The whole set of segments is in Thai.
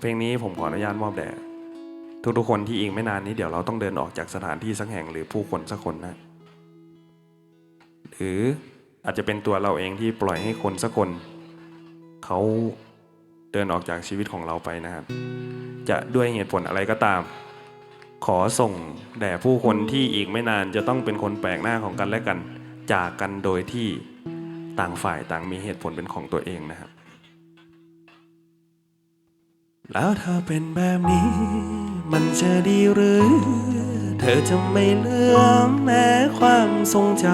เพลงนี้ผมขออนุญาตมอบแด่ทุกๆคนที่อีกไม่นานนี้เดี๋ยวเราต้องเดินออกจากสถานที่สักแห่งหรือผู้คนสักคนนะ หรืออาจจะเป็นตัวเราเองที่ปล่อยให้คนสักคนเขาเดินออกจากชีวิตของเราไปนะครับ จะด้วยเหตุผลอะไรก็ตาม ขอส่งแด่ผู้คนที่อีกไม่นานจะต้องเป็นคนแปลกหน้าของกันและกัน จากกันโดยที่ต่างฝ่ายต่างมีเหตุผลเป็นของตัวเองนะครับ แล้วถ้าเป็นแบบนี้ มันจะดีหรือ เธอจะไม่เลือมแม้ความทรงจ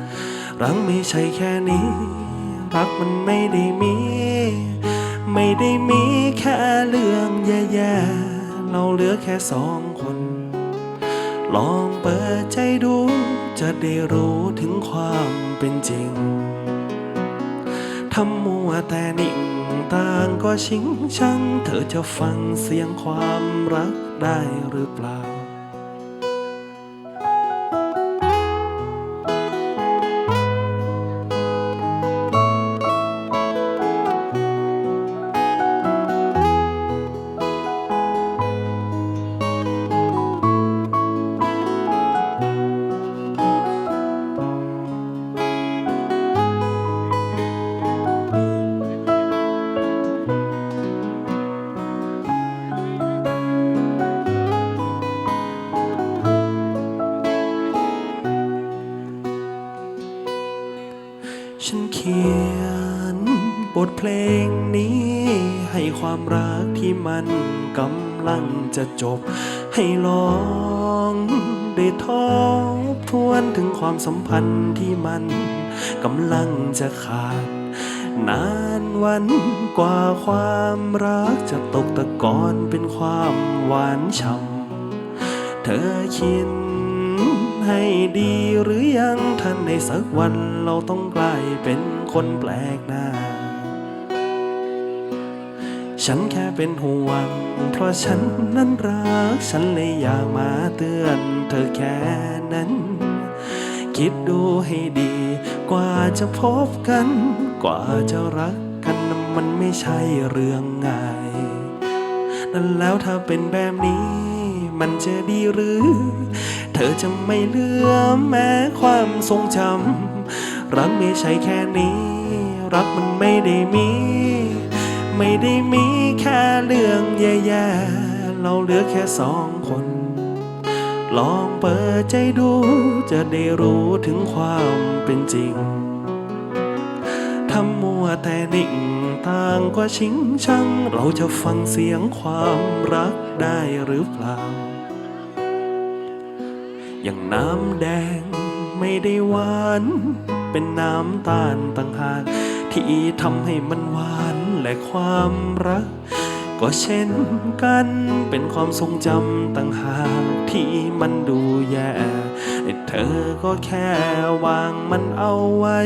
ำรักไม่ใช่แค่นี้ รักมันไม่ได้มี ไม่ได้มีแค่เรื่องแย่ๆเราเหลือแค่สองคน ลองเปิดใจดูจะได้รู้ถึงความเป็นจริง ทำมัวแต่นิ่งต่างก็ชิงชัง เธอจะฟังเสียงความรักได้หรือเปล่า ความรักที่มันกำลังจะจบ ให้ลองได้ทบทวนถึงความสัมพันธ์ที่มันกำลังจะขาด นานวันกว่าความรักจะตกตะกอนเป็นความหวานฉ่ำเธอคิดให้ดีหรือยังท่านในสักวันเราต้องกลายเป็นคนแปลกหน้า ฉันแค่เป็นห่วง เพราะฉันนั้นรัก ฉันเลยอยากมาเตือนเธอแค่นั้น คิดดูให้ดี กว่าจะพบกัน กว่าจะรักกันมันไม่ใช่เรื่องง่าย นั่นแล้วถ้าเป็นแบบนี้ มันจะดีหรือ เธอจะไม่เลือแม้ความทรงจำรักไม่ใช่แค่นี้ รักมันไม่ได้มี ไม่ได้มีแค่เรื่องแย่ๆ เราเหลือแค่สองคน ลองเปิดใจดูจะได้รู้ถึงความเป็นจริง ทำมัวแต่นิ่งต่างก็ชิงชัง เราจะฟังเสียงความรักได้หรือเปล่า อย่างน้ำแดงไม่ได้หวาน เป็นน้ำตาลต่างหาก ที่ทำให้มันหวานและความรัก ก็เช่นกันเป็นความทรงจำต่างหากที่มันดูแย่เธอก็แค่วางมันเอาไว้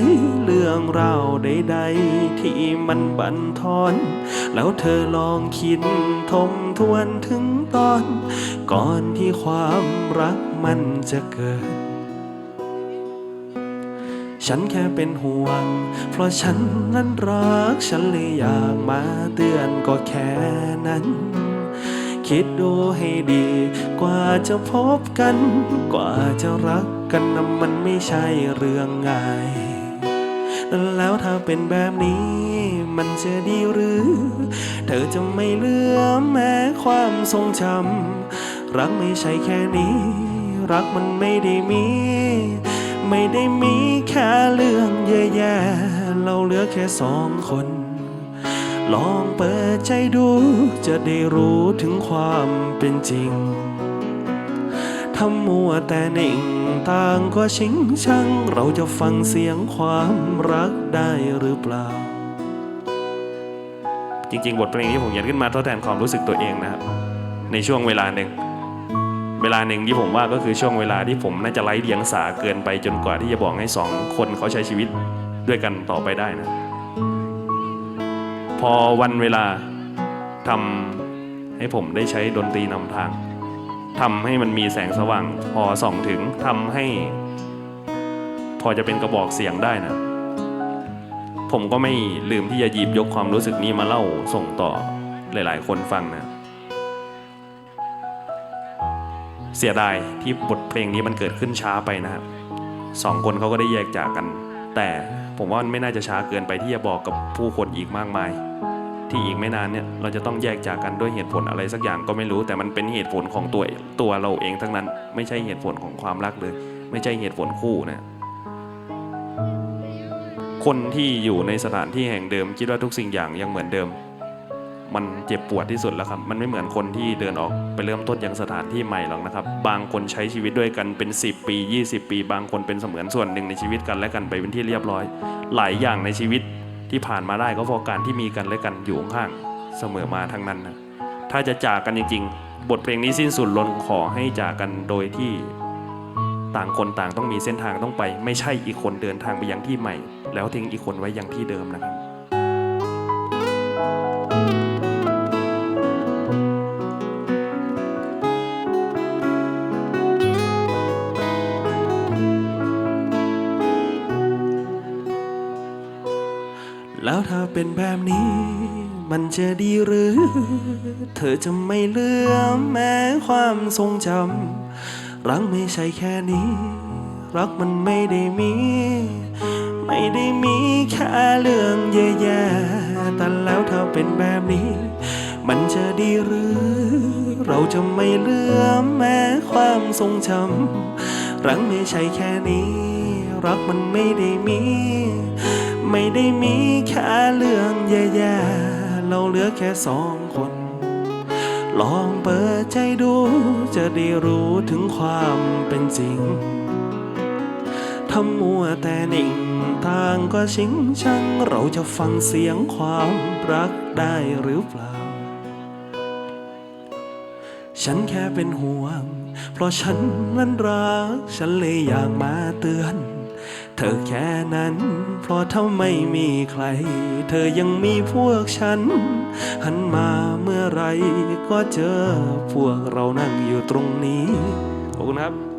เรื่องราวใดๆ ที่มันบันทอน แล้วเธอลองคิดทบทวนถึงตอน ก่อนที่ความรักมันจะเกิด ฉันแค่เป็นห่วง เพราะฉันนั้นรัก ฉันเลยอยากมาเตือนก็แค่นั้น คิดดูให้ดี กว่าจะพบกัน กว่าจะรักกันนะมันไม่ใช่เรื่องง่าย แล้วถ้าเป็นแบบนี้ มันจะดีหรือ เธอจะไม่เหลือแม้ความทรงจำรักไม่ใช่แค่นี้ รักมันไม่ได้มี ไม่ได้มี เรื่องแย่ๆ เราเหลือแค่สองคน ลองเปิดใจดู จะได้รู้ถึงความเป็นจริง ทำมัวแต่นิ่งต่างก็ชิงชัง เราจะฟังเสียงความรักได้หรือเปล่า จริงๆ บทเพลงนี้ผมเขียนขึ้นมาทดแทนความรู้สึกตัวเองนะครับ ในช่วงเวลาหนึ่ง เวลาหนึ่งที่ผมว่าก็คือช่วงเวลาที่ผมน่าจะไร้เดียงสาเกินไปจนกว่าที่จะบอกให้สองคนเขาใช้ชีวิตด้วยกันต่อไปได้นะ พอวันเวลาทำให้ผมได้ใช้ดนตรีนำทางทำให้มันมีแสงสว่าง พอส่องถึงทำให้ พอจะเป็นกระบอกเสียงได้นะ ผมก็ไม่ลืมที่จะหยิบยกความรู้สึกนี้มาเล่าส่งต่อหลาย ๆ คนฟังนะ เสียดายที่บทเพลงนี้มันเกิดขึ้นช้าไปนะครับสองคนเขาก็ได้แยกจากกัน แต่ผมว่ามันไม่น่าจะช้าเกินไปที่จะบอกกับผู้คนอีกมากมาย ที่อีกไม่นานเนี่ยเราจะต้องแยกจากกันด้วยเหตุผลอะไรสักอย่างก็ไม่รู้ แต่มันเป็นเหตุผลของตัวตัวเราเองทั้งนั้น ไม่ใช่เหตุผลของความรักเลย ไม่ใช่เหตุผลคู่นะคนที่อยู่ในสถานที่แห่งเดิมคิดว่าทุกสิ่งอย่างยังเหมือนเดิม มันเจ็บปวดที่สุดแล้วครับ มันไม่เหมือนคนที่เดินออกไปเริ่มต้นยังสถานที่ใหม่หรอกนะครับ บางคนใช้ชีวิตด้วยกันเป็น 10 ปี 20 ปี บางคนเป็นเสมือนส่วนหนึ่งในชีวิตกันและกันไปเป็นที่เรียบร้อย หลายอย่างในชีวิตที่ผ่านมาได้ก็เพราะการที่มีกันและกันอยู่ข้างเสมอมาทั้งนั้นนะถ้าจะจากกันจริงๆ บทเพลงนี้สิ้นสุดลงขอให้จากกันโดยที่ต่างคนต่างต้องมีเส้นทางต้องไป ไม่ใช่อีกคนเดินทางไปยังที่ใหม่ แล้วทิ้งอีกคนไว้ยังที่เดิมนะครับ เป็นแบบนี้ มันจะดีหรือ เธอจะไม่เลือมแม้ความทรงจำรักไม่ใช่แค่นี้ รักมันไม่ได้มี ไม่ได้มีแค่เรื่องแย่ๆแต่แล้วถ้าเป็นแบบนี้ มันจะดีหรือ เราจะไม่เลือมแม้ความทรงจำรักไม่ใช่แค่นี้ รักมันไม่ได้มี ไม่ได้มีแค่เรื่องแย่ๆ เราเหลือแค่สองคน ลองเปิดใจดูจะได้รู้ถึงความเป็นจริงถ้ามัวแต่นิ่งทางก็ชิงชัง เราจะฟังเสียงความรักได้หรือเปล่า ฉันแค่เป็นห่วง เพราะฉันนั้นรัก ฉันเลยอยากมาเตือน เธอแค่นั้น เพราะถ้าไม่มีใคร เธอยังมีพวกฉัน หันมาเมื่อไรก็เจอพวกเรานั่งอยู่ตรงนี้ ขอบคุณครับ